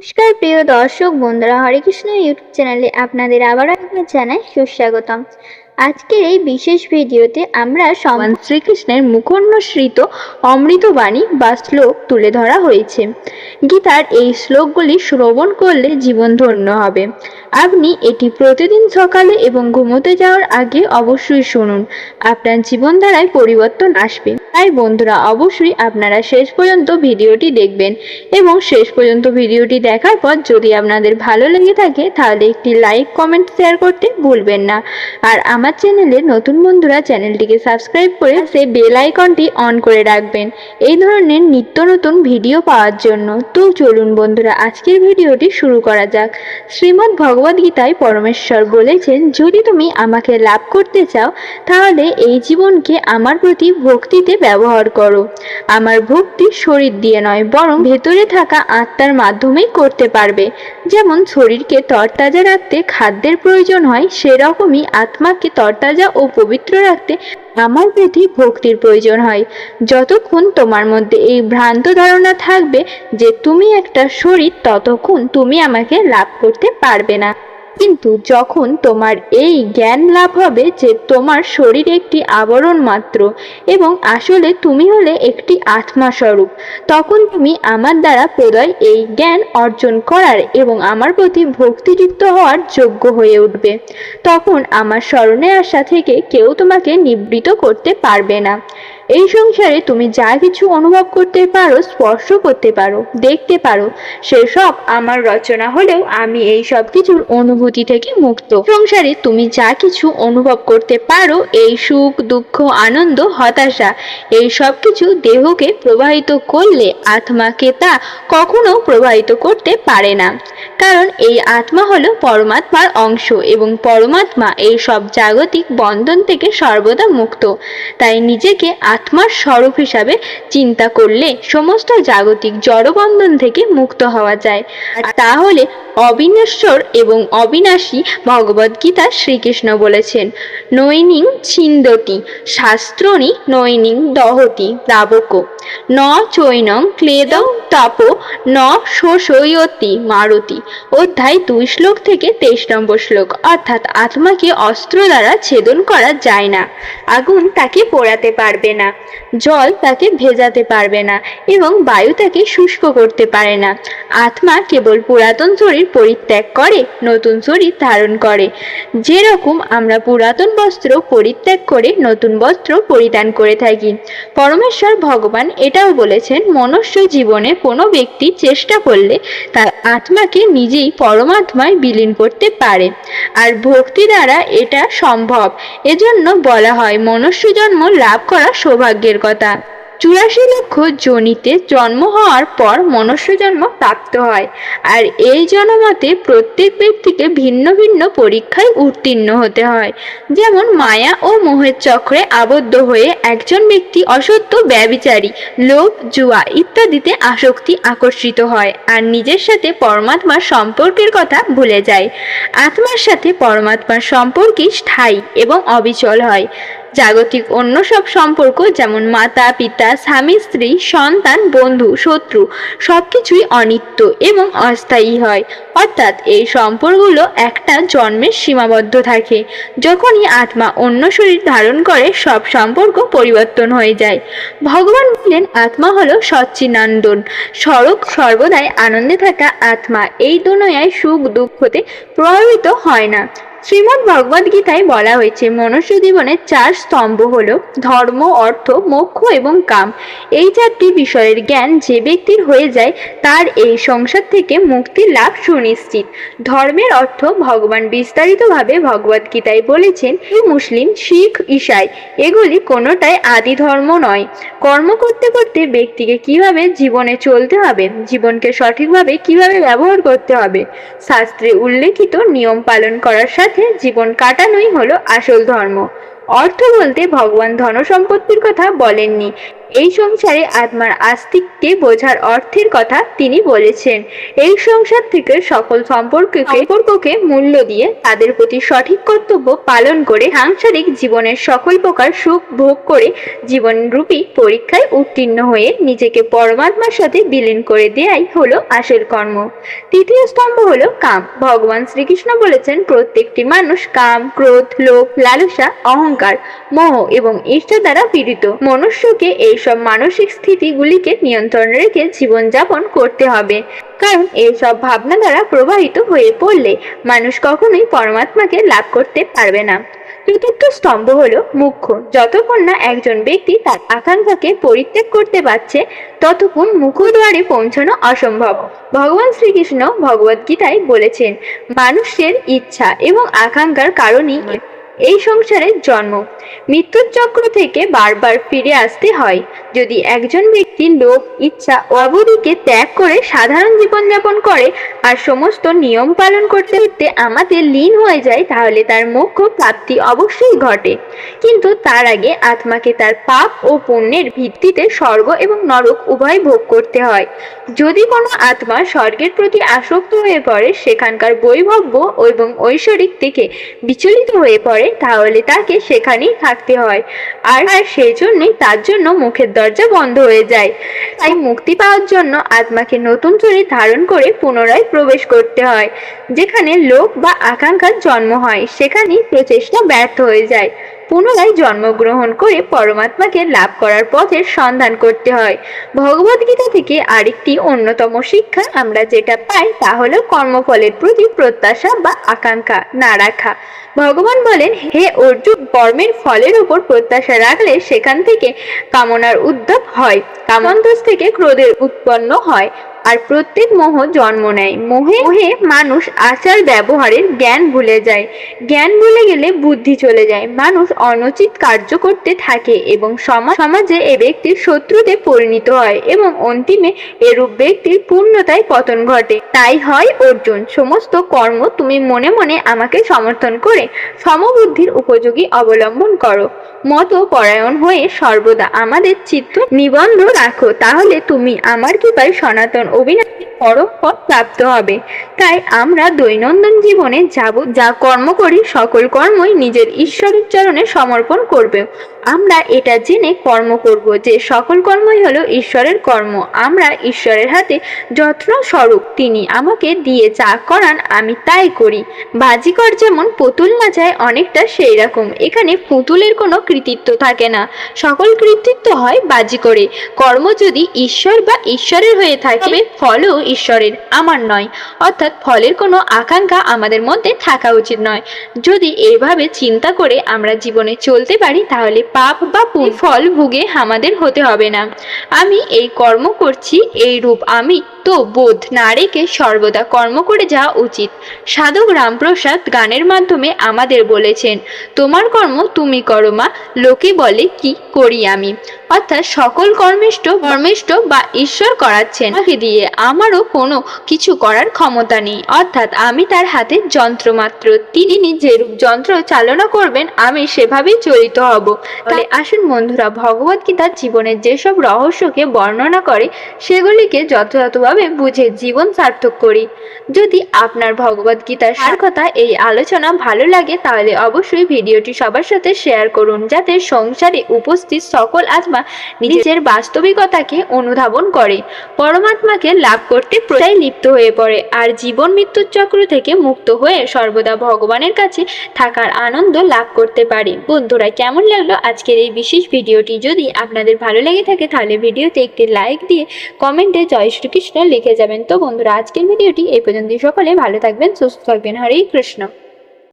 নমস্কার, প্রিয় দর্শক, বন্ধুরা, হরে কৃষ্ণ ইউটিউব চ্যানেলে আপনাদের আবারও একবার জানাই সুস্বাগতম। আজকের এই বিশেষ ভিডিওতে আমরা সমান শ্রীকৃষ্ণের মুখন্নসৃত অমৃতবাণী বা শ্লোক তুলে ধরা হয়েছে। গীতার এই শ্লোকগুলি শ্রবণ করলে জীবন ধন্য হবে। আপনি এটি প্রতিদিন সকালে এবং ঘুমোতে যাওয়ার আগে অবশ্যই শুনুন। আপনার জীবনধারায় পরিবর্তন আসবে। তাই বন্ধুরা, অবশ্যই আপনারা শেষ পর্যন্ত ভিডিওটি দেখবেন এবং শেষ পর্যন্ত ভিডিওটি দেখার পর যদি আপনাদের ভালো লেগে থাকে, তাহলে একটি লাইক, কমেন্ট, শেয়ার করতে ভুলবেন না। আর আমার চ্যানেলে নতুন বন্ধুরা, চ্যানেলটিকে সাবস্ক্রাইব করে সে বেল আইকনটি অন করে রাখবেন। এই ধরনের নিত্য নতুন ভিডিও পাওয়ার জন্য। তো চলুন বন্ধুরা, আজকের ভিডিওটি শুরু করা যাক। শ্রীমদ্ ভগবদ গীতায় পরমেশ্বর বলেছেন, যদি তুমি আমাকে লাভ করতে চাও, তাহলে এই জীবনকে আমার প্রতি ভক্তিতে ব্যবহার করো। আমার ভক্তি শরীর দিয়ে নয়, বরং ভেতরে থাকা আত্মার মাধ্যমেই করতে পারবে। যেমন শরীরকে তরতাজা রাখতে খাদ্যের প্রয়োজন হয়, সেরকমই আত্মাকে তরতাজা ও পবিত্র রাখতে আমার পেটে ভক্তির প্রয়োজন হয়। যতক্ষণ তোমার মধ্যে এই ভ্রান্ত ধারণা থাকবে যে তুমি একটা শরীর, ততক্ষণ তুমি আমাকে লাভ করতে পারবে না। কিন্তু যখন তোমার এই জ্ঞান লাভ হবে যে তোমার শরীর একটি আবরণ মাত্র এবং আসলে তুমি হলে একটি আত্মা স্বরূপ তখন তুমি আমার দ্বারা প্রদয় এই জ্ঞান অর্জন করার এবং আমার প্রতি ভক্তিযুক্ত হওয়ার যোগ্য হয়ে উঠবে। তখন আমার স্মরণে আসা থেকে কেউ তোমাকে নিবৃত করতে পারবে না। এই সংসারে তুমি যা কিছু অনুভব করতে পারো, স্পর্শ করতে পারো, দেখতে পারো, সেসব আমার রচনা হলেও আমি এই সব কিছুর অনুভূতি থেকে মুক্ত। সংসারে তুমি যা কিছু অনুভব করতে পারো, এই সুখ, দুঃখ, আনন্দ, হতাশা, এই সব কিছু দেহকে প্রবাহিত করলে আত্মাকে তা কখনো প্রবাহিত করতে পারে না। কারণ এই আত্মা হলো পরমাত্মার অংশ এবং পরমাত্মা এই সব জাগতিক বন্ধন থেকে সর্বদা মুক্ত। তাই নিজেকে আত্মার স্বরূপ হিসাবে চিন্তা করলে সমস্ত জাগতিক জড়বন্ধন থেকে মুক্ত হওয়া যায়। আর তাহলে অবিনশ্বর এবং অবিনাশী ভগবদ্গীতা শ্রীকৃষ্ণ বলেছেন। নৈনিং ছিন্দতি, শাস্ত্রণি নৈনিং দহতি প্লাবক ন চৈনং ক্লেদং তাপ, ন শোষয়তি মারতি। অধ্যায় দুই শ্লোক থেকে তেইশ নম্বর শ্লোক। অর্থাৎ আত্মাকে অস্ত্র দ্বারা ছেদন করা যায় না। আগুন তাকে পোড়াতে পারবে না। জল তাকে ভেজাতে পারবে না এবং বায়ু তাকে শুষ্ক করতে পারে না। আত্মা কেবল পুরাতন শরীর পরিত্যাগ করে, নতুন শরীর ধারণ করে। যেরকম আমরা পুরাতন বস্ত্র পরিত্যাগ করে নতুন বস্ত্র পরিধান করে থাকি। পরমেশ্বর ভগবান এটাও বলেছেন, মনুষ্য জীবনে কোনো ব্যক্তি চেষ্টা করলে তার আত্মাকে নিজেই পরমাত্মায় বিলীন করতে পারে। আর ভক্তি দ্বারা এটা সম্ভব। এজন্য বলা হয়, মনুষ্য জন্ম লাভ করা সৌভাগ্যের কথা। চুরাশি লক্ষ জনিতে জন্ম হওয়ার পর মনুষ্য জন্ম প্রাপ্ত হয়। আর এই জনমতে প্রত্যেক ব্যক্তিকে ভিন্ন ভিন্ন পরীক্ষায় উত্তীর্ণ হতে হয়। যেমন মায়া ও মোহের চক্রে আবদ্ধ হয়ে একজন ব্যক্তি অসত্য ব্যবিচারী লোভ, জুয়া ইত্যাদিতে আসক্তি আকর্ষিত হয় আর নিজের সাথে পরমাত্মার সম্পর্কের কথা ভুলে যায়। আত্মার সাথে পরমাত্মার সম্পর্কই স্থায়ী এবং অবিচল হয়। জাগতিক অন্য সব সম্পর্ক যেমন মাতা, পিতা, স্বামী, স্ত্রী, সন্তান, বন্ধু, শত্রু, সবকিছুই অনিত্য এবং অস্থায়ী হয়। অর্থাৎ এই সম্পর্কগুলো একটা জন্মের সীমাবদ্ধ থাকে। যখনই আত্মা অন্য শরীর ধারণ করে, সব সম্পর্ক পরিবর্তন হয়ে যায়। ভগবান বললেন, আত্মা হলো সচ্চিনন্দন সড়ক সর্বদাই আনন্দে থাকা আত্মা। এই দুনিয়ায় সুখ দুঃখতে প্রভাবিত হয় না। শ্রীমদ্ ভগবদ গীতায় বলা হয়েছে, মনুষ্য জীবনের চার স্তম্ভ হল ধর্ম, অর্থ, মোক্ষ এবং কাম। এই চারটি বিষয়ের জ্ঞান যে ব্যক্তির হয়ে যায়, তার এই সংসার থেকে মুক্তির লাভ সুনিশ্চিত। ধর্মের অর্থ ভগবান বিস্তারিতভাবে ভগবদ গীতায় বলেছেন মুসলিম, শিখ ঈসাই এগুলি কোনোটাই আদি ধর্ম নয়। কর্ম করতে করতে ব্যক্তিকে কীভাবে জীবনে চলতে হবে, জীবনকে সঠিকভাবে কীভাবে ব্যবহার করতে হবে, শাস্ত্রে উল্লেখিত নিয়ম পালন করার সাথে জীবন কাটানোই হলো আসল ধর্ম। অর্থ বলতে ভগবান ধন সম্পত্তির কথা বলেননি। এই সংসারে আত্মার আস্তিককে বোঝার অর্থের কথা তিনি বলেছেন। এই সংসার থেকে সকল সম্পর্ককে সম্পর্ককে মূল্য দিয়ে তাদের প্রতি সঠিক কর্তব্য পালন করে সাংসারিক জীবনের সকল প্রকার সুখ ভোগ করে জীবনরূপী পরীক্ষায় উত্তীর্ণ হয়ে নিজেকে পরমাত্মার সাথে বিলীন করে দেয়াই হলো আসল কর্ম। তৃতীয় স্তম্ভ হলো কাম। ভগবান শ্রীকৃষ্ণ বলেছেন, প্রত্যেকটি মানুষ কাম, ক্রোধ, লোভ, লালসা, অহংকার, মোহ এবং ঈর্ষা দ্বারা পীড়িত। মনুষ্যকে এইসব মানসিক স্থিতিগুলিকে নিয়ন্ত্রণে রেখে জীবনযাপন করতে হবে। কারণ এইসব ভাবনা দ্বারা প্রবাহিত হয়ে পড়লে মানুষ কখনোই পরমাত্মাকে লাভ করতে পারবে না। চতুর্থ স্তম্ভ হলো মুখ্য। যতক্ষণ না একজন ব্যক্তি তার আকাঙ্ক্ষাকে পরিত্যাগ করতে পারছে, ততক্ষণ মুখ মুখদ্বারে পৌঁছানো অসম্ভব। ভগবান শ্রীকৃষ্ণ ভগবদ গীতায় বলেছেন, মানুষের ইচ্ছা এবং আকাঙ্ক্ষার কারণেই এই সংসারের জন্ম। মৃত্যুর চক্র থেকে বারবার ফিরে আসতে হয়। যদি একজন ব্যক্তি লোভ, ইচ্ছা অবধিকে ত্যাগ করে সাধারণ জীবনযাপন করে আর সমস্ত নিয়ম পালন করতে করতে আমাদের লীন হয়ে যায়, তাহলে তার মোক্ষ প্রাপ্তি অবশ্যই ঘটে। কিন্তু তার আগে আত্মাকে তার পাপ ও পুণ্যের ভিত্তিতে স্বর্গ এবং নরক উভয় ভোগ করতে হয়। যদি কোনো আত্মা স্বর্গের প্রতি আসক্ত হয়ে পড়ে, সেখানকার বৈভব্য এবং ঐশ্বরিক থেকে বিচলিত হয়ে পড়ে তাহলে তাকে সেখানেই থাকতে হয়। আর সেই জন্যই তার জন্য মুখের দরজা বন্ধ হয়ে যায়। তাই মুক্তি পাওয়ার জন্য আত্মাকে নতুন শরীর ধারণ করে পুনরায় প্রবেশ করতে হয়, যেখানে লোক বা আকাঙ্ক্ষার জন্ম হয়। সেখানেই প্রচেষ্টা ব্যর্থ হয়ে যায়। পুনরায় জন্মগ্রহণ করে পরমাত্মাকে লাভ করার পথের সন্ধান করতে হয়। ভগবদ্গীতা থেকে আরেকটি অন্যতম শিক্ষা আমরা যেটা পাই তা হলো কর্মফলের প্রতি প্রত্যাশা বা আকাঙ্ক্ষা, না রাখা। ভগবান বলেন, হে অর্জুন, কর্মের ফলের উপর প্রত্যাশা রাখলে সেখান থেকে কামনার উদ্যোগ হয়। কামন্তস থেকে ক্রোধের উৎপন্ন হয়। আর প্রত্যেক মোহ জন্ম নেয়। মোহে মোহে মানুষ আচার ব্যবহারের জ্ঞান ভুলে যায়। জ্ঞান ভুলে গেলে বুদ্ধি চলে যায়। মানুষ অনুচিত কার্য করতে থাকে এবং সমাজ সমাজে এ ব্যক্তির শত্রুতে পরিণত হয় এবং অন্তিমে এরূপ ব্যক্তির পূর্ণতায় পতন ঘটে। তাই হয়, অর্জুন, সমস্ত কর্ম তুমি মনে মনে আমাকে সমর্থন করে। সমবুদ্ধির উপযোগী অবলম্বন করো। মত পরায়ণ হয়ে সর্বদা আমাদের চিত্ত নিবন্ধ রাখো। তাহলে তুমি আমার কৃপায় সনাতন অবিনাশী পরম পথ প্রাপ্ত হবে। তাই আমরা দৈনন্দিন জীবনে যাব যা কর্ম করি, সকল কর্মই নিজের ঈশ্বরের চরণে সমর্পণ করবে। আমরা এটা জেনে কর্ম করব যে সকল কর্মই হলো ঈশ্বরের কর্ম। আমরা ঈশ্বরের হাতে যত্ন স্বরূপ, তিনি আমাকে দিয়ে যা করান আমি তাই করি। বাজিকর যেমন পুতুল নাচায় অনেকটা সেই রকম এখানে পুতুলের কোনো কৃতিত্ব থাকে না। সকল কৃতিত্ব হয় বাজি করে কর্ম যদি ঈশ্বর বা ঈশ্বরের হয়ে থাকে ফলও ঈশ্বরের, আমার নয়। অর্থাৎ ফলের কোনো আকাঙ্ক্ষা আমাদের মধ্যে থাকা উচিত নয়। যদি এইভাবে চিন্তা করে আমরা জীবনে চলতে পারি, তাহলে পাপ বা ফল ভুগে আমাদের হতে হবে না। আমি এই কর্ম করছি, এই রূপ আমি, তো বোধ না রেখে সর্বদা কর্ম করে যাওয়া উচিত। সাধক রামপ্রসাদ গানের মাধ্যমে আমাদের বলেছেন, তোমার কর্ম তুমি করো মা, লোকে বলে কি করি আমি? অর্থাৎ সকল কর্মিষ্ট কর্মিষ্ট বা ঈশ্বর করাচ্ছেন। দিয়ে আমারও কোনো কিছু করার ক্ষমতা নেই। অর্থাৎ আমি তার হাতে যন্ত্র মাত্র। তিনি যেরূপ যন্ত্র চালনা করবেন, আমি সেভাবেই চলিত হব। তাহলে আসুন বন্ধুরা, ভগবত গীতার জীবনের যেসব রহস্যকে বর্ণনা করে, সেগুলিকে যথাযথভাবে বুঝে জীবন সার্থক করি। যদি আপনার ভগবত গীতার সার কথা এই আলোচনা ভালো লাগে, তাহলে অবশ্যই ভিডিওটি সবার সাথে শেয়ার করুন, যাতে সংসারে উপস্থিত সকল আত্মা নিজের বাস্তবিকতাকে অনুধাবন করে। পরমাত্মাকে লাভ করতে প্রায় লিপ্ত হয়ে পড়ে আর জীবন মৃত্যুর চক্র থেকে মুক্ত হয়ে সর্বদা ভগবানের কাছে থাকার আনন্দ লাভ করতে পারে। বন্ধুরা, কেমন লাগল আজকের এই বিশেষ ভিডিওটি? যদি আপনাদের ভালো লেগে থাকে, তাহলে ভিডিওতে একটি লাইক দিয়ে কমেন্টে জয় শ্রীকৃষ্ণ লিখে যাবেন। তো বন্ধুরা, আজকের ভিডিওটি এই পর্যন্ত সকলে ভালো থাকবেন, সুস্থ থাকবেন। হরে কৃষ্ণ।